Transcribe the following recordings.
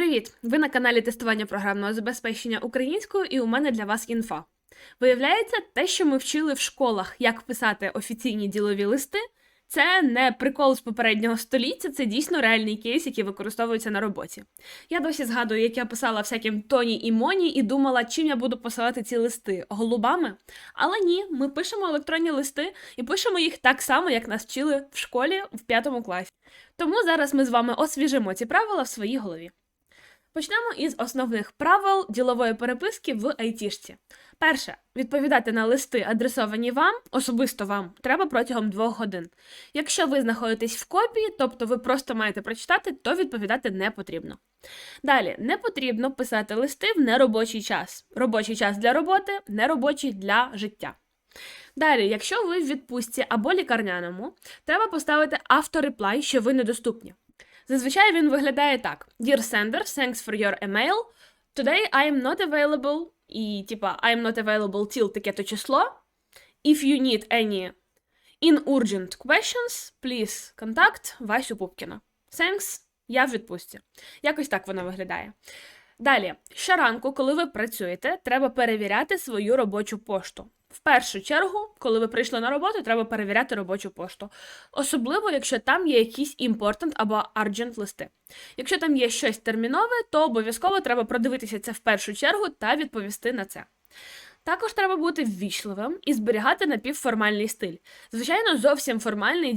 Привіт! Ви на каналі тестування програмного забезпечення українською, і у мене для вас інфа. Виявляється, те, що ми вчили в школах, як писати офіційні ділові листи, це не прикол з попереднього століття, це дійсно реальний кейс, який використовується на роботі. Я досі згадую, як я писала всяким Тоні і Моні і думала, чим я буду посилати ці листи голубами. Але ні, ми пишемо електронні листи і пишемо їх так само, як нас вчили в школі в п'ятому класі. Тому зараз ми з вами освіжимо ці правила в своїй голові. Почнемо із основних правил ділової переписки в айтішці. Перше, відповідати на листи, адресовані вам, особисто вам, треба протягом двох годин. Якщо ви знаходитесь в копії, тобто ви просто маєте прочитати, то відповідати не потрібно. Далі, не потрібно писати листи в неробочий час. Робочий час для роботи, неробочий для життя. Далі, якщо ви в відпустці або лікарняному, треба поставити автореплай, що ви недоступні. Зазвичай він виглядає так: Dear sender, thanks for your email. Today I am not available. І, типа, I am not available till таке-то число. If you need any in urgent questions, please contact Васю Пупкіна. Thanks, я в відпустці. Якось так воно виглядає. Далі, щоранку, коли ви працюєте, треба перевіряти свою робочу пошту. В першу чергу, коли ви прийшли на роботу, треба перевіряти робочу пошту. Особливо, якщо там є якісь important або urgent листи. Якщо там є щось термінове, то обов'язково треба продивитися це в першу чергу та відповісти на це. Також треба бути ввічливим і зберігати напівформальний стиль. Звичайно, зовсім формальний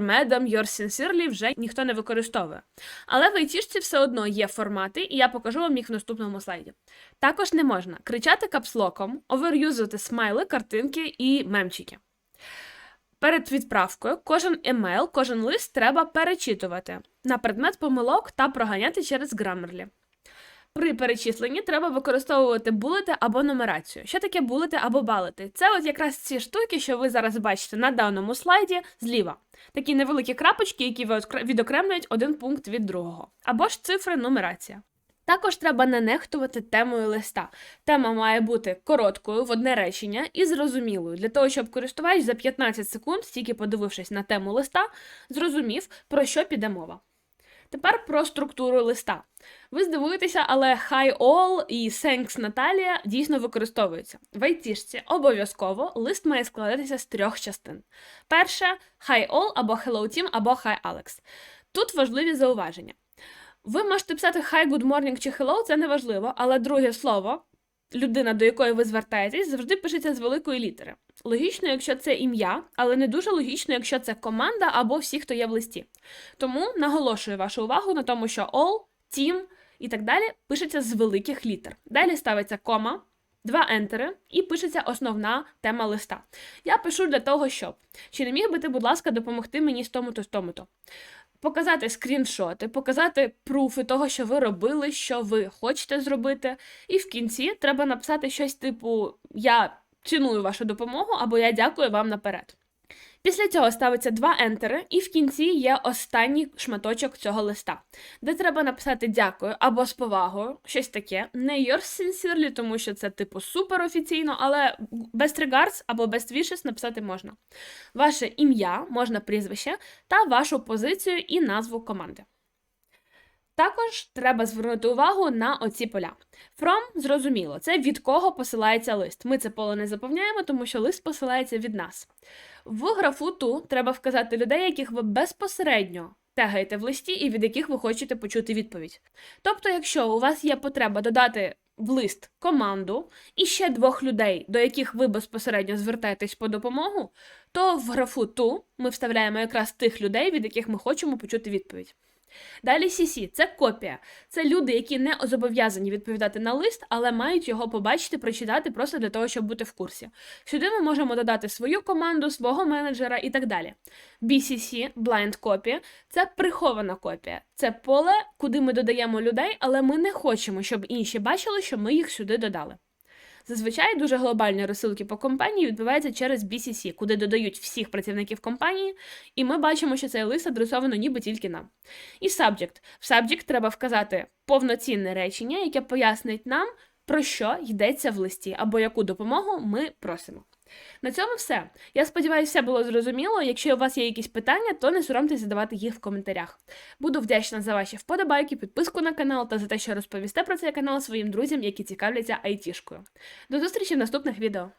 Madam, Yours sincerely вже ніхто не використовує. Але в айтішці все одно є формати, і я покажу вам їх в наступному слайді. Також не можна кричати капслоком, оверюзувати смайли, картинки і мемчики. Перед відправкою кожен емейл, кожен лист треба перечитувати на предмет помилок та проганяти через Grammarly. При перечисленні треба використовувати булети або нумерацію. Що таке булети або балети? Це от якраз ці штуки, що ви зараз бачите на даному слайді зліва. Такі невеликі крапочки, які відокремлюють один пункт від другого. Або ж цифри нумерація. Також треба не нехтувати темою листа. Тема має бути короткою в одне речення і зрозумілою, для того, щоб користувач за 15 секунд, тільки подивившись на тему листа, зрозумів, про що піде мова. Тепер про структуру листа. Ви здивуєтеся, але Hi All і Thanks Наталія дійсно використовуються. В айтішці обов'язково лист має складатися з трьох частин. Перше Hi All або Hello Team, або Hi Alex. Тут важливі зауваження. Ви можете писати Hi, Good Morning чи Hello, це не важливо, але друге слово, людина, до якої ви звертаєтесь, завжди пишеться з великої літери. Логічно, якщо це ім'я, але не дуже логічно, якщо це команда або всі, хто є в листі. Тому наголошую вашу увагу на тому, що all, team і так далі пишеться з великих літер. Далі ставиться кома, два ентери і пишеться основна тема листа. Я пишу для того, щоб. Чи не міг би ти, будь ласка, допомогти мені з тому-то, з тому-то? Показати скріншоти, показати пруфи того, що ви робили, що ви хочете зробити. І в кінці треба написати щось типу Я ціную вашу допомогу або я дякую вам наперед. Після цього ставиться два ентери, і в кінці є останній шматочок цього листа, де треба написати дякую або з повагою, щось таке. Не yours sincerely, тому що це типу супер офіційно, але best regards або best wishes написати можна. Ваше ім'я, можна прізвище, та вашу позицію і назву команди. Також треба звернути увагу на оці поля. From, зрозуміло, це від кого посилається лист. Ми це поле не заповняємо, тому що лист посилається від нас. В графу ту треба вказати людей, яких ви безпосередньо тегаєте в листі і від яких ви хочете почути відповідь. Тобто, якщо у вас є потреба додати в лист команду і ще двох людей, до яких ви безпосередньо звертаєтесь по допомогу, то в графу ту ми вставляємо якраз тих людей, від яких ми хочемо почути відповідь. Далі CC – це копія. Це люди, які не зобов'язані відповідати на лист, але мають його побачити, прочитати просто для того, щоб бути в курсі. Сюди ми можемо додати свою команду, свого менеджера і так далі. BCC – Blind Copy – це прихована копія. Це поле, куди ми додаємо людей, але ми не хочемо, щоб інші бачили, що ми їх сюди додали. Зазвичай дуже глобальні розсилки по компанії відбуваються через BCC, куди додають всіх працівників компанії, і ми бачимо, що цей лист адресовано ніби тільки нам. І subject. В subject треба вказати повноцінне речення, яке пояснить нам, про що йдеться в листі, або яку допомогу ми просимо. На цьому все. Я сподіваюся, все було зрозуміло. Якщо у вас є якісь питання, то не соромтесь задавати їх в коментарях. Буду вдячна за ваші вподобайки, підписку на канал та за те, що розповісте про цей канал своїм друзям, які цікавляться айтішкою. До зустрічі в наступних відео.